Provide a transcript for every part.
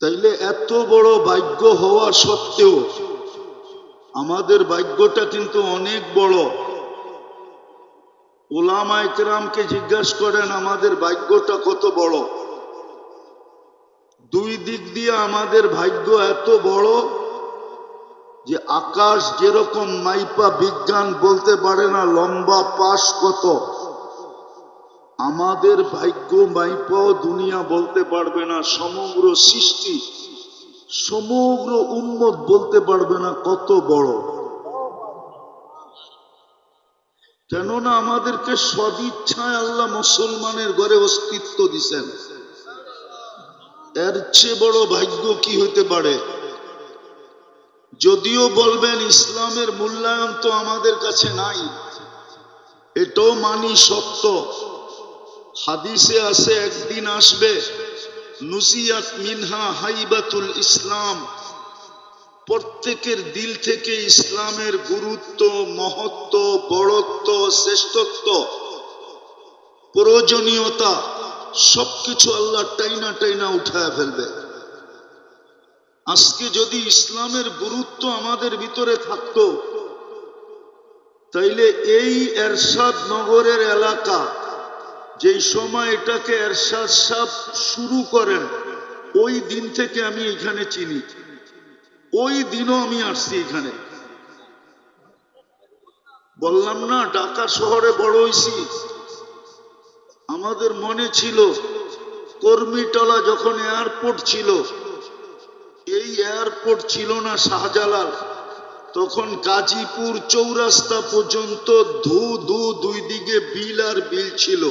তাইলে এত বড় ভাগ্য হওয়া সত্ত্বেও আমাদের ভাগ্যটা কিন্তু অনেক বড়। ওলামা একরামকে জিজ্ঞাসা করেন, আমাদের ভাগ্যটা কত বড়? দুই দিক দিয়ে আমাদের ভাগ্য এত বড় যে আকাশ যেরকম মাইপা বিজ্ঞান বলতে পারে না, লম্বা পাশ কত। আমাদের ভাগ্য মাইপাও দুনিয়া বলতে পারবে না, সমগ্র সৃষ্টি, সমগ্র উন্মত বলতে পারবে না কত বড়। কেননা আমাদেরকে সদিচ্ছায় আল্লাহ মুসলমানের ঘরে অস্তিত্ব দিছেন। এর চেয়ে বড় ভাগ্য কি হতে পারে? যদিও বলবেন ইসলামের মূল্যায়ন তো আমাদের কাছে নাই, এটাও মানি সত্য। হাদিসে আছে, একদিন আসবে, নুসিয়াত মিনহা হাইবাতুল ইসলাম। প্রত্যেকের দিল থেকে ইসলামের গুরুত্ব, মহত্ব, বড়ত্ব, শ্রেষ্ঠত্ব, প্রয়োজনীয়তা, সবকিছু আল্লাহ টাইনা টাইনা উঠায় ফেলবে। আজকে যদি ইসলামের গুরুত্ব আমাদের ভিতরে থাকতো, তাইলে এই এরশাদ নগরের এলাকা যেই সময় এটাকে এরশাদ সাহ শুরু করেন, ওই দিন থেকে আমি এখানে চিনি। ওই দিনও আমি আসছি এখানে। বললাম, না, ঢাকা শহরে বড় হয়েছি আমাদের মনে ছিল কর্মীটলা যখন এয়ারপোর্ট ছিল, এই এয়ারপোর্ট ছিল না শাহজালাল। তখন গাজীপুর চৌরাস্তা পর্যন্ত ধু ধু দুই দিকে বিল আর বিল ছিল।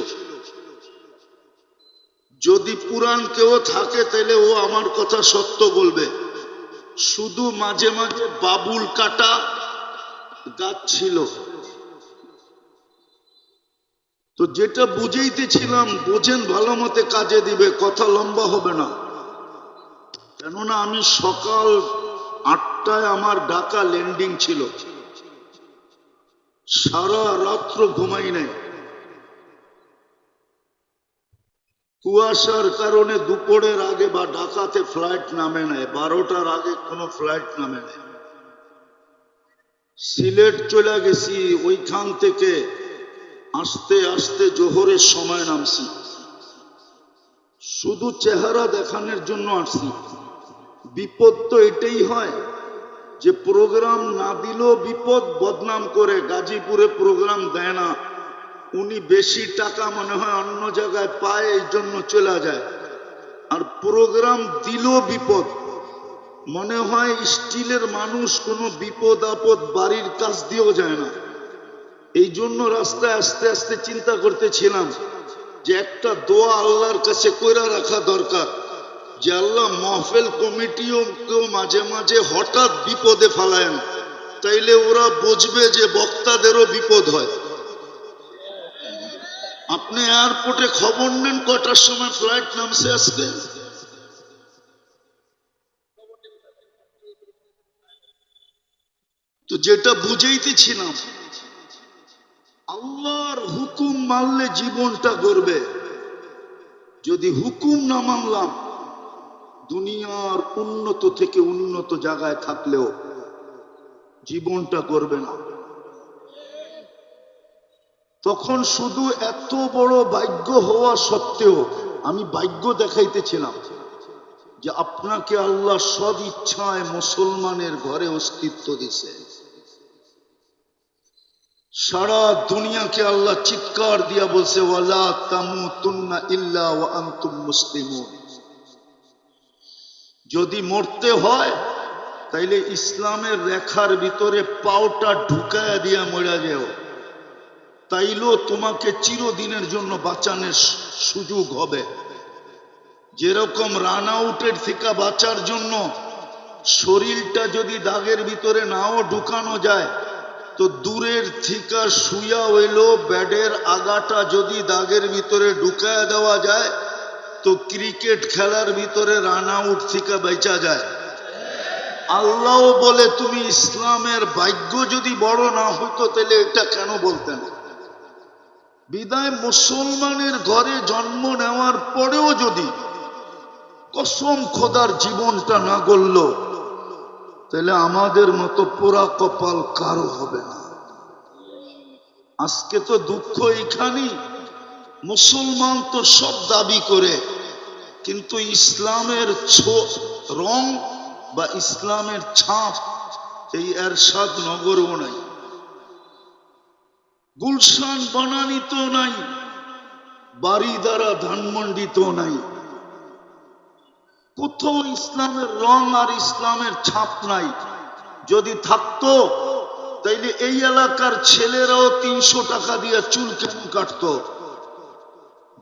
যদি পুরাণ কেউ থাকে, তাহলে ও আমার কথা সত্য বলবে। শুধু মাঝে মাঝে বাবুল কাটা গাছ ছিল। তো যেটা বুঝাইতেছিলাম, বোঝেন ভালো মতে কাজে দিবে, কথা লম্বা হবে না। কেননা আমি সকাল আটটায় আমার ঢাকা ল্যান্ডিং ছিল। সারা রাত্র ঘুমাই নাই। কুয়াশার কারণে দুপুরের আগে বা ঢাকাতে ফ্লাইট নামে নেয় বারোটার আগে কোনো ফ্লাইট নামে নেয় সিলেট চলে গেছি, ওইখান থেকে আস্তে আস্তে জোহরের সময় নামছি। শুধু চেহারা দেখানোর জন্য আসছি। বিপদ তো এটাই হয় যে প্রোগ্রাম না দিলেও বিপদ বদনাম করে, গাজীপুরে প্রোগ্রাম দেয় না। উনি বেশি টাকা মনে হয় অন্য জায়গায় পায়, এই জন্য চলে যায়। আর প্রোগ্রাম দিলেও বিপদ। মনে হয় স্টিলের মানুষ কোনো বিপদ আপদ বাড়ির কাজ দিয়েও যায় না। এই জন্য রাস্তায় আস্তে আস্তে চিন্তা করতেছিলাম যে একটা দোয়া আল্লাহর কাছে কইরা রাখা দরকার, যে আল্লাহ মহফেল কমিটিও কেউ মাঝে মাঝে হঠাৎ বিপদে ফালায়েন তাইলে ওরা বুঝবে যে বক্তাদেরও বিপদ হয়। আপনি এয়ারপোর্টে খবর নেন কটার সময় ফ্লাইট নামছে আজকে? তো যেটা বুঝাইতেছিলাম, আল্লাহর হুকুম মানলে জীবনটা গড়বে। যদি হুকুম না মানলাম, দুনিয়ার উন্নত থেকে উন্নত জায়গায় থাকলেও জীবনটা করবে না। তখন শুধু এত বড় ভাগ্য হওয়া সত্ত্বেও আমি ভাগ্য দেখাইতেছিলাম যে আপনাকে আল্লাহ সদ ইচ্ছায় মুসলমানের ঘরে অস্তিত্ব দিছে। সারা দুনিয়াকে আল্লাহ চিৎকার দিয়া বলছে, ওয়ালা তামু তুন্না ইল্লা ওয়া আনতুম মুসলিমুন। যদি মরতে হয়, তাইলে ইসলামের রেখার ভিতরে পাওটা ঢুকায়া দিয়া মরা যেও। তাইলেও তোমাকে চিরদিনের জন্য বাঁচানোর সুযোগ হবে। যেরকম রান আউটের থেকে বাঁচার জন্য শরীরটা যদি দাগের ভিতরে নাও ঢুকানো যায়, তো দূরের থিকা শুয়া হইল ব্যাডের আগাটা যদি দাগের ভিতরে ঢুকায় দেওয়া যায়, তো ক্রিকেট খেলার ভিতরে রান আউট থেকে বেচা যায়। আল্লাহ বলে, তুমি ইসলামের ভাগ্য যদি বড় না হইতো তাহলে এটা কেন বলতেন বিদায় মুসলমানের ঘরে জন্ম নেওয়ার পরেও যদি কসম খোদার জীবনটা না গড়ল, তাহলে আমাদের মতো পোড়া কপাল কারও হবে না। আজকে তো দুঃখ এখানেই মুসলমান তো সব দাবি করে, কিন্তু ইসলামের রং বা ইসলামের ছাপ এই এরশাদ নগরও নাই। গুলশান বনানিত নাই, বাড়ি দ্বারা ধানমন্ডিত নাই। কোথাও ইসলামের রং আর ইসলামের ছাপ নাই। যদি থাকতো, তাইলে এই এলাকার ছেলেরাও তিনশো টাকা দিয়ে চুল কেন কাটতো?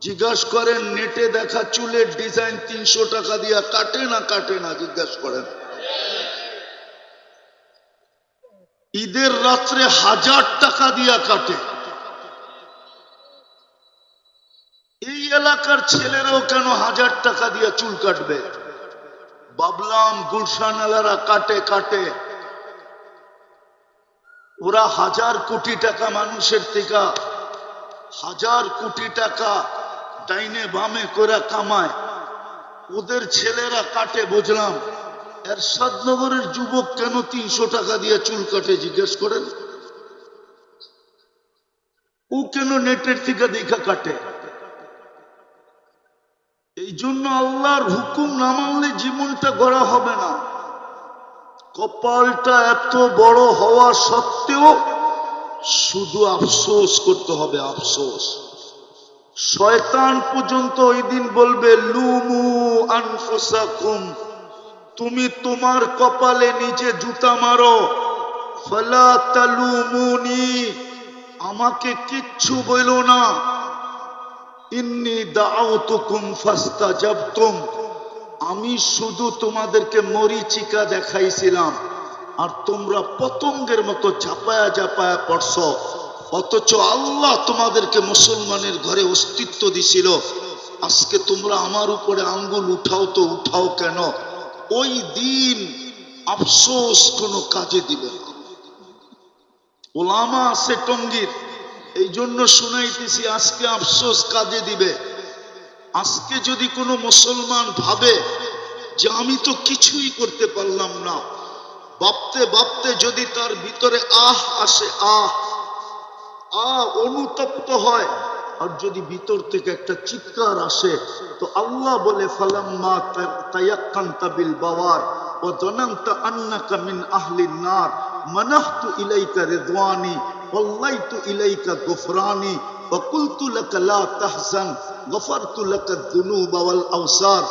জিজ্ঞাসা করেন, নেটে দেখা চুলের ডিজাইন তিনশো টাকা দিয়ে কাটে না কাটে না? জিজ্ঞাসা করেন। ঈদের রাত্রে হাজার টাকা দিয়া কাটে এই এলাকার ছেলেরাও কেন হাজার টাকা দিয়ে চুল কাটবে? বাবলাম গুলশান এলারা কাটে কাটে। ওরা হাজার কোটি টাকা মানুষের থেকে হাজার কোটি টাকা ডাইনে বামে করে কামায়। ওদের ছেলেরা কাটে, বুঝলাম। এরশাদনগরের যুবক কেন তিনশো টাকা দিয়ে চুল কাটে, জিজ্ঞেস করেন? ও কেন নেটের থেকে দেখা কাটে? এই জন্য আল্লাহর হুকুম না মানলে জীবনটা গড়া হবে না। কপালটা এত বড় হওয়া সত্ত্বেও শুধু আফসোস করতে হবে, আফসোস। শয়তান পর্যন্ত ওই দিন বলবে, লুমু আনফুসাকুম, তুমি তোমার কপালে নিজে জুতা মারো। ফালা তালুমুনি, আমাকে কিচ্ছু বইল না। আমি শুধু তোমাদেরকে মরিচিকা দেখাইছিলাম, আর তোমরা পতঙ্গের মতো ঝাপায়া ঝাপায়া পড়ছ। অথচ আল্লাহ তোমাদেরকে মুসলমানের ঘরে অস্তিত্ব দিছিল। আজকে তোমরা আমার উপরে আঙ্গুল উঠাও তো উঠাও কেন? ওই দিন আফসোস কোনো কাজে দিবে না। ওলামা আছে টঙ্গির এই জন্য শুনাইতেছি, আজকে আফসোস কাজে দিবে। আজকে যদি কোনো মুসলমান ভাবে যে আমি তো কিছুই করতে পারলাম না, ভাবতে ভাবতে যদি তার ভিতরে আহ আসে, আহ আহ, অনুতপ্ত হয়, আর যদি ভিতর থেকে একটা চিৎকার আসে, তো আল্লাহ বলে, ফালাম্মা তায়াক্কান্তা বাওয়ার ইলাইকা লাকা লা তাহজান লাকা ওয়াল আওসার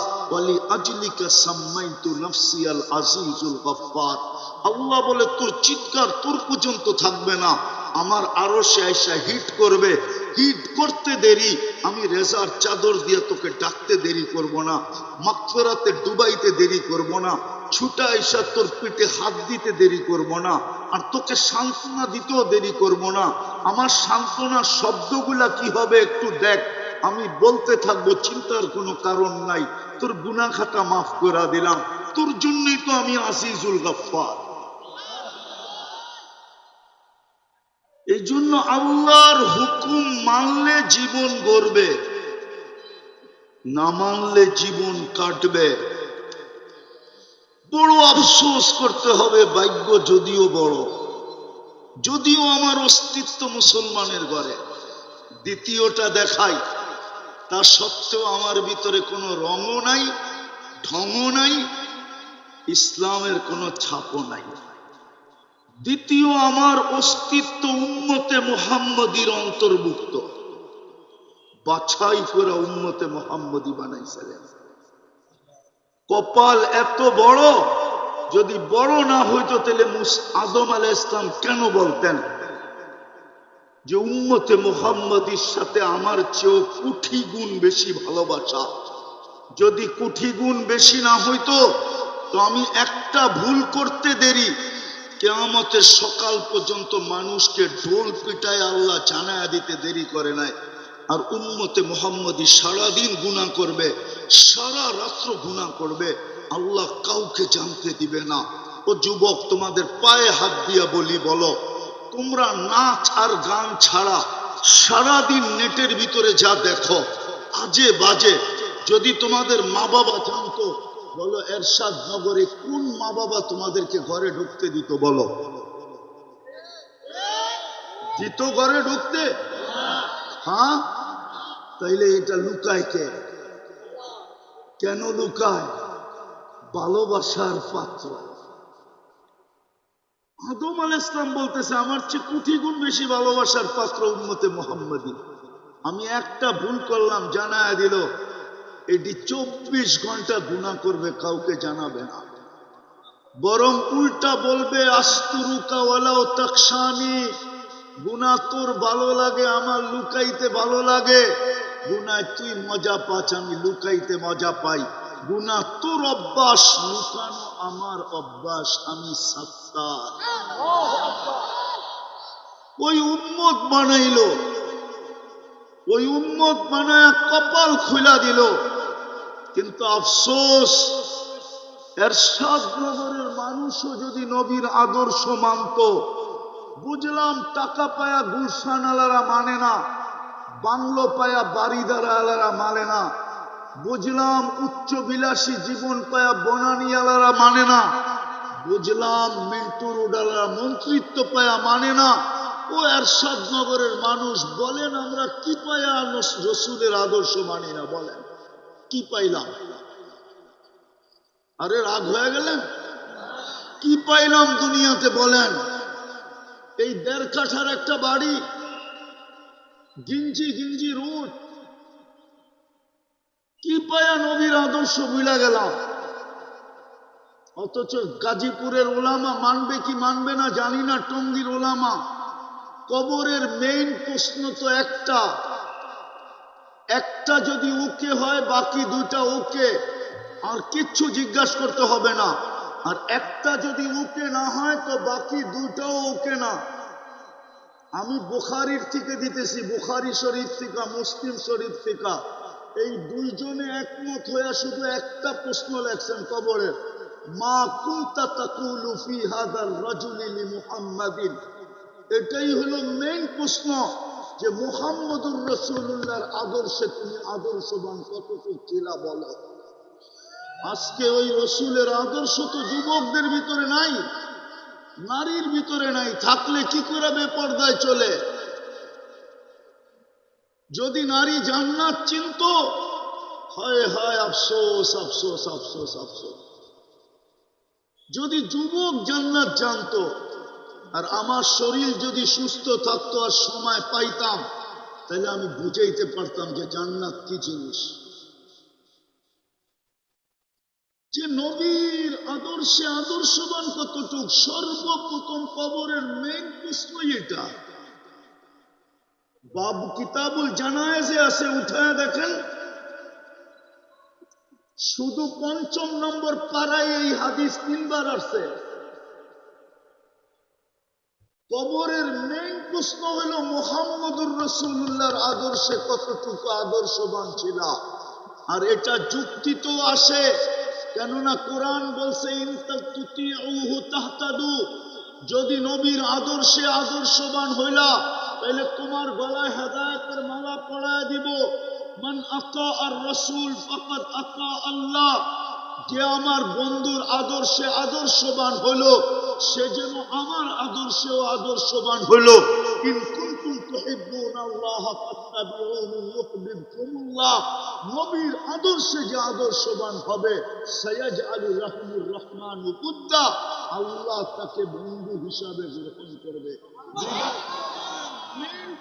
আজলিকা নাফসি আল আজিজুল গফফার। আল্লাহ বলে, তোর চিৎকার তোর পর্যন্ত থাকবে না। আমার আরও সে হিট করবে। হিট করতে দেরি, আমি রেজার চাদর দিয়ে তোকে ডাকতে দেরি করব না। মাকফেরাতে ডুবাইতে দেরি করব না। ছুটা আইসা তোর পিঠে হাত দিতে দেরি করব না, আর তোকে সান্ত্বনা দিতেও দেরি করব না। আমার সান্ত্বনার শব্দগুলা কি হবে একটু দেখ। আমি বলতে থাকব, চিন্তার কোনো কারণ নাই। তোর গুনা খাতা মাফ করে দিলাম। তোর জন্যই তো আমি আসিজুল গফ্ফার। এই জন্য আল্লাহর হুকুম মানলে জীবন গড়বে, না মানলে জীবন কাটবে। বড় আফসোস করতে হবে, ভাগ্য যদিও বড়। যদিও আমার অস্তিত্ব মুসলমানের ঘরে। দ্বিতীয়টা দেখাই, তা সত্ত্বেও আমার ভিতরে কোনো রঙও নাই, ঢঙও নাই, ইসলামের কোনো ছাপও নাই। দ্বিতীয়, আমার অস্তিত্ব উন্মতে মোহাম্মদীর অন্তর্ভুক্ত। বাছাই করে উন্মতে মোহাম্মদী বানাইছিলেন কপাল এত বড়, যদি বড় না হইতো তাহলে আদম আলাহ ইসলাম কেন বলতেন? যে উম্মতে মোহাম্মদীর সাথে আমার চেয়েও কুঠি গুণ বেশি ভালোবাসা। যদি কুঠি গুণ বেশি না হইতো, তো আমি একটা ভুল করতে দেরি। কেয়ামতের সকাল পর্যন্ত মানুষকে ঢোল পিটায় আল্লাহ জানায়া দিতে দেরি করে নাই। আর উম্মতে মোহাম্মদী সারাদিন গুণা করবে, সারা রাত্র গুণা করবে, আল্লাহ কাউকে জানতে দিবে না। ও যুবক, তোমাদের পায়ে হাত দিয়া বলি, বলো, তোমরা নাচ আর গান ছাড়া সারাদিন নেটের ভিতরে যা দেখো, আজে বাজে, যদি তোমাদের মা বাবা জানতো, বলো, এরশাদ নগরে কোন মা বাবা তোমাদেরকে ঘরে ঢুকতে দিত, বলো। দিত ঘরে ঢুকতে? হ্যাঁ। তাইলে এটা লুকায় কে? কেন লুকায়? ভালোবাসার পাত্র। আদম আল ইসলাম বলতেছে, আমার চেয়ে কোটি গুণ বেশি ভালোবাসার পাত্র উন্মতে মোহাম্মদী। আমি একটা ভুল করলাম, জানায় দিল, এটি চব্বিশ ঘণ্টা গুণা করবে, কাউকে জানাবে না। বরং উল্টা বলবে, আস্তুরুকা ওয়ালাও তাকসানি গুনা তোর ভালো লাগে, আমার লুকাইতে ভালো লাগে। গুনায় তুই মজা পাচ আমি লুকাইতে মজা পাই। গুনা তোর অভ্যাস, লুকানো আমার অভ্যাস, আমি সত্তার। ওই উম্মত বানাইলো। ওই উম্মত বানায় কপাল খুলা দিল। কিন্তু আফসোস, এরশাদ নগরের মানুষও যদি নবীর আদর্শ মানত, বুঝলাম টাকা পায়া গুলশান আলারা মানে না। বাংলো পায়া বাড়িদারা আলারা মানে না। বুঝলাম উচ্চ বিলাসী জীবন পায়া বনানি আলারা মানে না। বুঝলাম মিন্টু রুডালারা মন্ত্রিত্ব পায়া মানে না। ও এরশাদ নগরের মানুষ বলেন, আমরা কি পায়া রসুলের আদর্শ মানি না? বলেন, কি পাইলাম? আরে রাগ হয়ে গেলেন কি পাইলাম দুনিয়াতে? বলেন, এই দেড় কাঠার একটা বাড়ি গিঞ্জি গিঞ্জি রোড কি পায়া নবীর আদর্শ বুঝলা গেলাম? অথচ গাজীপুরের ওলামা মানবে কি মানবে না জানি না, টঙ্গির ওলামা। কবরের মেইন প্রশ্ন তো একটা। একটা যদি ওকে হয়, বাকি দুইটা ওকে। আর কিচ্ছু জিজ্ঞাসা করতে হবে না। আর একটা যদি ওকে না হয়, তো বাকি দুইটাও ওকে না। আমি বুখারির থেকে দিতেছি, বুখারি শরীফ থেকে, মুসলিম শরীফ থেকে। এই দুইজনে একমত হয়ে শুধু একটা প্রশ্ন লেখছেন কবরের। মা কুনতা তাকুলু হাদার রাজুলি লি মুহাম্মাদিন এটাই হলো মেইন প্রশ্ন যে মুহাম্মদুর রসুল্লাহর আদর্শে তুমি আদর্শবান কতটুকু ছিলা বলো? আজকে ওই রসুলের আদর্শ তো যুবকদের ভিতরে নাই। নারীর ভিতরে নাই, থাকলে কি করে বেপর্দায় চলে? যদি নারী জান্নাত চিনত, হয় হয়, আফসোস আফসোস আফসোস আফসোস। যদি যুবক জান্নাত জানতো, আর আমার শরীর যদি সুস্থ থাকতো আর সময় পাইতাম, তাহলে আমি বুঝাইতে পারতাম যে জান্নাত কি জিনিস। যে নবীর আদর্শে আদর্শবান কতটুক, সর্বপ্রথম কবরের মেন প্রশ্নই এটা। বাবু কিতাবুল জানায়েজে আছে, উঠায় দেখেন। শুধু পঞ্চম নম্বর পাড়ায় এই হাদিস তিনবার আসছে। কবরের মেইন প্রশ্ন হলো, মোহাম্মদুর রসুল্লাহর আদর্শে কতটুকু আদর্শবান ছিল আর এটা যুক্তি তো আসে। কেননা কোরআন বলছে যদি নবীর আদর্শে আদর্শবান হইলা তাহলে তোমার গলায় হেদায়েতের মালা পড়ায় দিব। মান আকা আর রসুল ফাকাদ আকা আল্লাহ যে আমার বন্ধুর আদর্শে আদর্শবান হলো সে যেন আমার আদর্শেও আদর্শবান হলো ইন নবীর আদর্শে যে আদর্শবান হবে, সায়াজআলু রাহমুর রহমান উদ্দা আল্লাহ তাকে বন্ধু হিসাবে গ্রহণ করবে।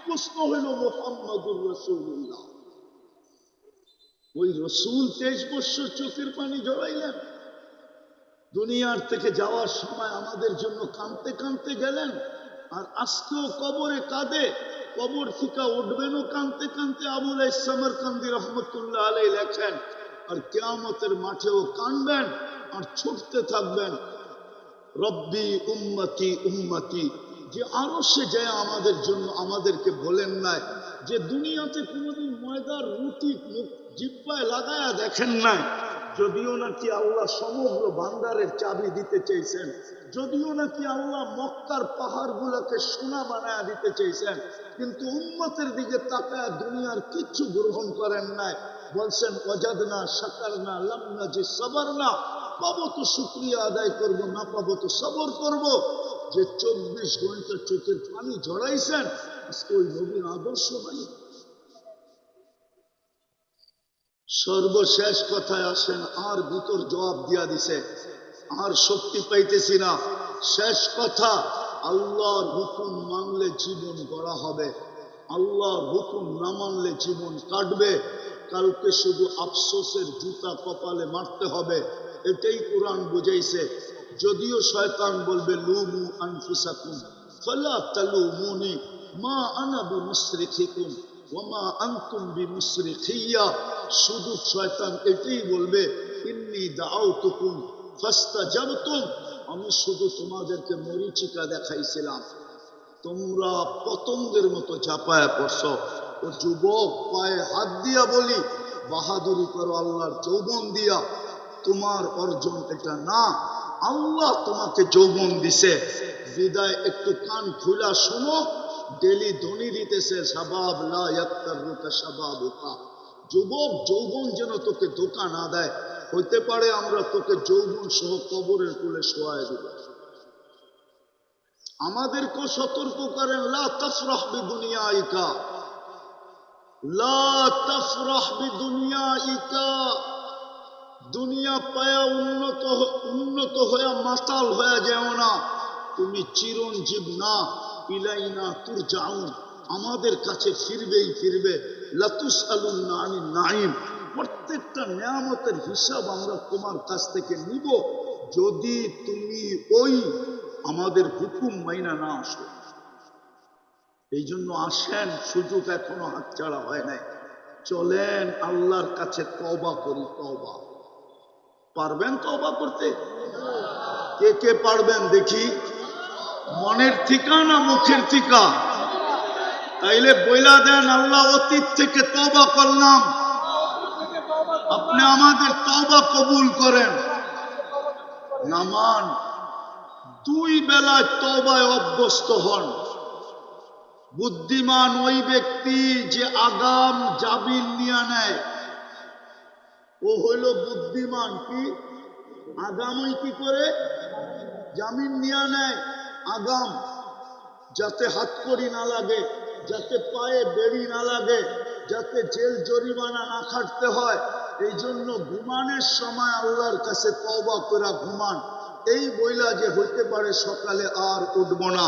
প্রশ্ন হলো মোহাম্মদুর রসুল্লাহ ওই রসুল তেইশ বৎসর চোখের পানি জড়াইলেন দুনিয়ার থেকে যাওয়ার সময় আমাদের জন্য কাঁদতে কাঁদতে গেলেন। আর আজকেও কবরে কাঁদে, কবর থেকে উঠবেনও কাঁদতে কাঁদতে আবুল ইসলামের কান্দি রহমতুল্লাহ আলাই লেখেন, আর কেয়ামতের মাঠেও কানবেন আর ছুটতে থাকবেন। রব্বি উম্মতি উম্মতি, যে আরও সে যায় আমাদের জন্য আমাদেরকে বলেন নাই, যে দুনিয়াতে কোনোদিন ময়দার রুটি জিব্বায় লাগায়া দেখেন নাই যদিও নাকি আল্লাহ সমগ্র ভান্ডারের চাবি দিতে চেয়েছেন, যদিও নাকি আল্লাহ মক্কার পাহাড়গুলোকে সোনা বানায় দিতে চেয়েছেন, কিন্তু উন্মতের দিকে তাকায় দুনিয়ার কিচ্ছু গ্রহণ করেন নাই। বলছেন অজাদ না সাকার না লামনা, যে সবার না পাবো তো শুক্রিয়া আদায় করব, না পাবো তো সবর করব। যে চব্বিশ ঘণ্টা চোখের পানি ঝরাইছেন, আজকে ওই নবীন আদর্শ নাই। সর্বশেষ কথায় আসেন, আর ভিতর জবাব দিয়া দিছে। আর শক্তি পাইতেছি না। শেষ কথা, আল্লাহর হুকুম মানলে জীবন গড়া হবে। আল্লাহর হুকুম না মানলে জীবন কাটবে। কালকে শুধু আফসোসের জুতা কপালে মারতে হবে। এটাই কোরআন বুঝাইছে। যদিও শয়তান বলবে, লুমু আনফুসাকুম, ফালা তালুমুনি মা আনা বিমুসরিখিকুম। শুধু শয়তান এটাই বলবে, ইন্নি দাআউতুকুম ফাস্তাজাবতুম। আমি শুধু তোমাদেরকে মরিচিকা দেখাইছিলাম। তোমরা পতঙ্গের মতো ঝাঁপায় পড়ছ। ও যুবক, পায়ে হাত দিয়া বলি, বাহাদুরি করো আল্লাহর যৌবন দিয়া। তোমার অর্জন এটা না। আল্লাহ তোমাকে যৌবন দিছে। বিদায় একটু কান খুলা শোনো। ডেলি ধ্বনি দিতেছে, সাবাব সাবাবুকা। যুবক যৌবন যেন তোকে ধোকা না দেয়, হইতে পারে আমরা তোকে যৌবন সহ কবরের কোলে শোয়ায় দেব। আমাদেরকে সতর্ক করেন, লা দুনিয়া পায়া উন্নত উন্নত হয়ে মাতাল হয়ে যেও না। তুমি চিরঞ্জীব না। ইলাইনা তুর যাউন আমাদের কাছে ফিরবেই ফিরবে। লাতুস নানি নাইম প্রত্যেকটা নিয়ামতের হিসাব আমরা তোমার কাছ থেকে নিব। যদি তুমি ওই আমাদের হুকুম মাইনা না আসো। এই জন্য আসেন, সুযোগ এখনও হাতছাড়া হয় নাই। চলেন, আল্লাহর কাছে তওবা করি, তওবা। পারবেন তওবা করতে? কে কে পারবেন দেখি। মনের থিকা না মুখের থিকা তাইলে বইলা দেন আল্লাহ, অতীত থেকে তওবা করলাম। আপনি আমাদের তওবা কবুল করেন। নামান দুই বেলায় তওবায় অভ্যস্ত হন। বুদ্ধিমান ওই ব্যক্তি যে আগাম জাবিল নিয়ে নেয়। ও হইল বুদ্ধিমান কি? আগামই কি করে? জামিন নিয়ে নেয়। আগাম, যাতে হাতকড়ি না লাগে, যাতে পায়ে বেরি না লাগে, যাতে জেল জরিমানা না খাটতে হয়, এই জন্য ঘুমানের সময় আল্লাহর কাছে তওবা করা ঘুমান। এই বইলা যে হইতে পারে সকালে আর উঠব না।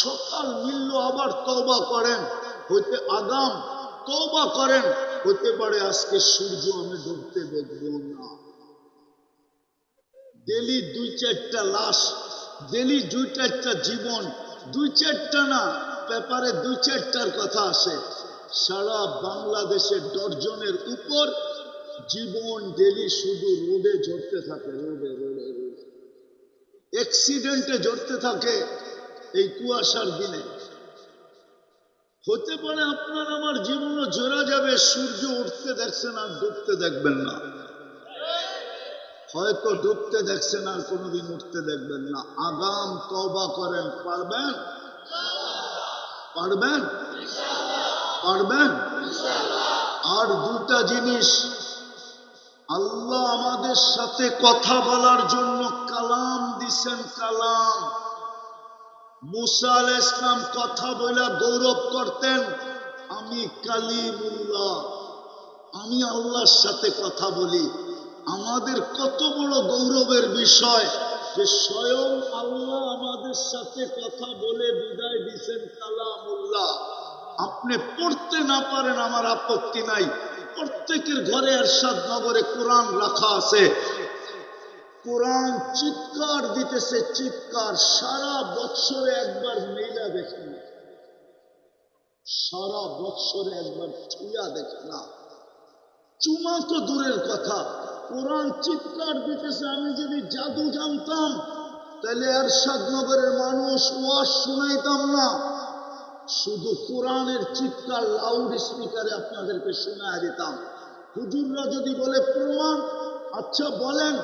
সকাল মিলল আবার তওবা করেন, হইতে আগাম তওবা করেন, হইতে পারে আজকে সূর্য আমি ডুবতে দেখব না। ডেলি দুই চারটা লাশ ডেলি দুই চারটা জীবন দুই চারটা না, পেপারে দুই চারটার কথা আসে। সারা বাংলাদেশে ডর্জনের উপর জীবন ডেলি শুধু রোডে ঝরতে থাকে রোডে রোডে রোডে অ্যাক্সিডেন্টে ঝরতে থাকে এই কুয়াশার দিনে। হতে পারে আপনার আমার জীবনও জোরা যাবে, সূর্য উঠতে দেখছেন আর ডুবতে দেখবেন না। হয়তো ডুবতে দেখছেন আর কোনোদিন উঠতে দেখবেন না। আগাম তবা করেন। পারবেন? পারবেন? পারবেন? আর দুটা জিনিস। আল্লাহ আমাদের সাথে কথা বলার জন্য কালাম দিছেন, কালাম। মুসা আল ইসলাম কথা বলে গৌরব করতেন, আমি কালিমুল্লাহ। আমি আল্লাহর সাথে কথা বলি। আমাদের কত বড় গৌরবের বিষয় যে স্বয়ং আল্লাহ আমাদের সাথে কথা বলে বিদায় দিছেন কালামুল্লাহ। আপনি পড়তে না পারেন আমার আপত্তি নাই। প্রত্যেকের ঘরে এরশাদ নগরে কোরআন রাখা আছে। কোরআন চিৎকার দিতেছে, চিৎকার। সারা বৎসরে একবার মেলা দেখে না। সারা বৎসরে একবার ছুঁয়া দেখে না। চুমা তো দূরের কথা। কোরআন চিৎকার দিতেছে, আমি যদি জাদু জানতাম, তাহলে আর নগরের মানুষ ওয়াজ শুনাইতাম না। শুধু কোরআনের চিৎকার লাউড স্পিকারে আপনাদেরকে শোনায় দিতাম। হুজুররা যদি বলে, প্রমাণ? আচ্ছা বলেন।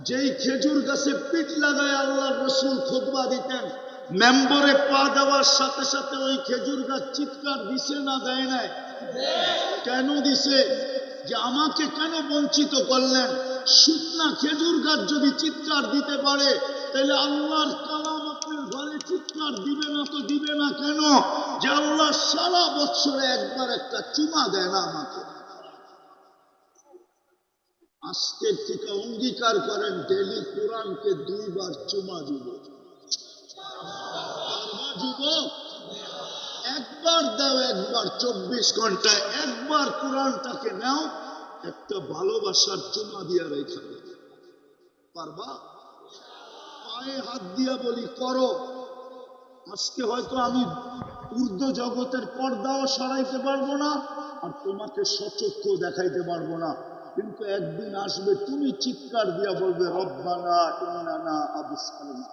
যেই খেজুর গাছে পিঠ লাগায় আল্লাহ রসুল খুতবা দিতেন, মেম্বরে পা দেওয়ার সাথে সাথে ওই খেজুর গাছ চিৎকার দিছে না দেয় নাই? কেন দিছে? যে আমাকে কেন বঞ্চিত করলেন? শুকনা খেজুর গাছ যদি চিৎকার দিতে পারে, তাহলে আল্লাহর কালাম আপনার ঘরে চিৎকার দিবে না তো দিবে না কেন? যে আল্লাহ সারা বছরে একবার একটা চুমা দেয় না আমাকে। আজকের থেকে অঙ্গীকার করেন ডেলি কোরআনকে দুইবার চুমা দিব। পারবা যুবক একবার দাও, একবার চব্বিশ ঘন্টায় একবার কোরআনটাকে নাও, একটা ভালোবাসার চুমা দিয়া রেখে। পারবা? পায়ে হাত দিয়া বলি, করো। আজকে হয়তো আমি উর্দু জগতের পর্দাও সরাইতে পারব না, আর তোমাকে সচক্ষ দেখাইতে পারব না। কিন্তু একদিন আসবে, তুমি চিৎকার দিয়া বলবে, রব্বানা ইন্নানা আবিসালনা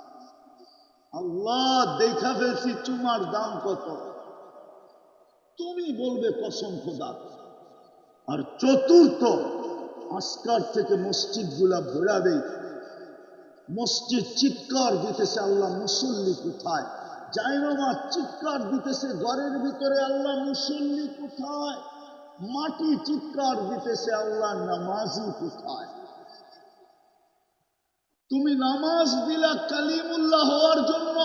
আল্লাহ দেখা ফেলছি, চুমার দাম কত? তুমি বলবে কসম খোদা। আর চতুর্থ, আজকার থেকে মসজিদগুলা দেই। মসজিদ চিৎকার দিতেছে আল্লাহ মুসল্লি কোথায়? জায়নামা চিৎকার দিতেছে ঘরের ভিতরে আল্লাহ মুসল্লি কোথায়? মাটি চিৎকার দিতেছে আল্লাহ নামাজি কোথায়? তুমি নামাজ দিলা কালিমুল্লাহ হওয়ার জন্য।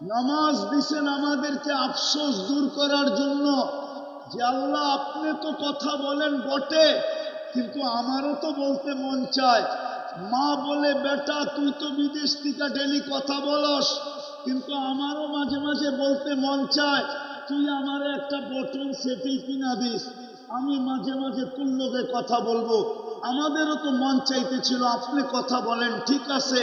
নামাজ দিছেন আমাদেরকে আফসোস দূর করার জন্য যে আল্লাহ, আপনি তো কথা বলেন বটে, কিন্তু আমারও তো বলতে মন চায়। মা বলে, বেটা, তুই তো বিদেশ থেকে ডেলি কথা বলস। কিন্তু আমারও মাঝে মাঝে বলতে মন চায়, তুই আমার একটা বটন সেটি কিনা দিস। আমি মাঝে মাঝে তোর কথা বলব। আমাদেরও তো মন চাইতেছিল, আপনি কথা বলেন, ঠিক আছে।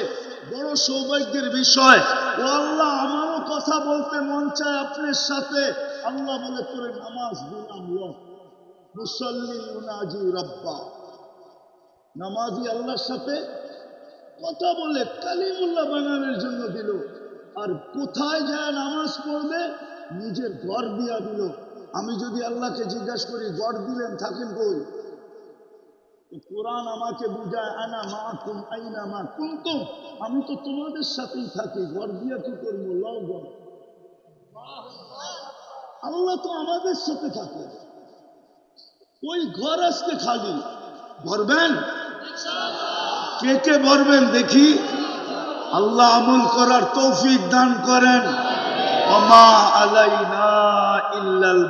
বড় সৌভাগ্যের বিষয়। ও আল্লাহ আমারও কথা বলতে মন চায় আপনার সাথে। আল্লাহ বলে, তোরে নামাজ দিলাম মুসল্লি রব্বা। নামাজি আল্লাহর সাথে কথা বলে কালিমুল্লাহ বানানোর জন্য দিল। আর কোথায় যায় নামাজ পড়বে? নিজের ঘর দিয়া দিল। আমি যদি আল্লাহকে জিজ্ঞাসা করি, ঘর দিলেন, থাকেন কই? কোরআন আমাকে বুঝায়, আনা মা কুম আইনা মা আমি তো তোমাদের সাথেই থাকি, ঘর দিয়া কি করব ঘর। আল্লাহ তো আমাদের সাথে থাকে। ওই ঘর আজকে খালি। ভরবেন? কে কে ভরবেন দেখি? আল্লাহ আমল করার তৌফিক দান করেন। ওমা আলাইনা ইল্লাল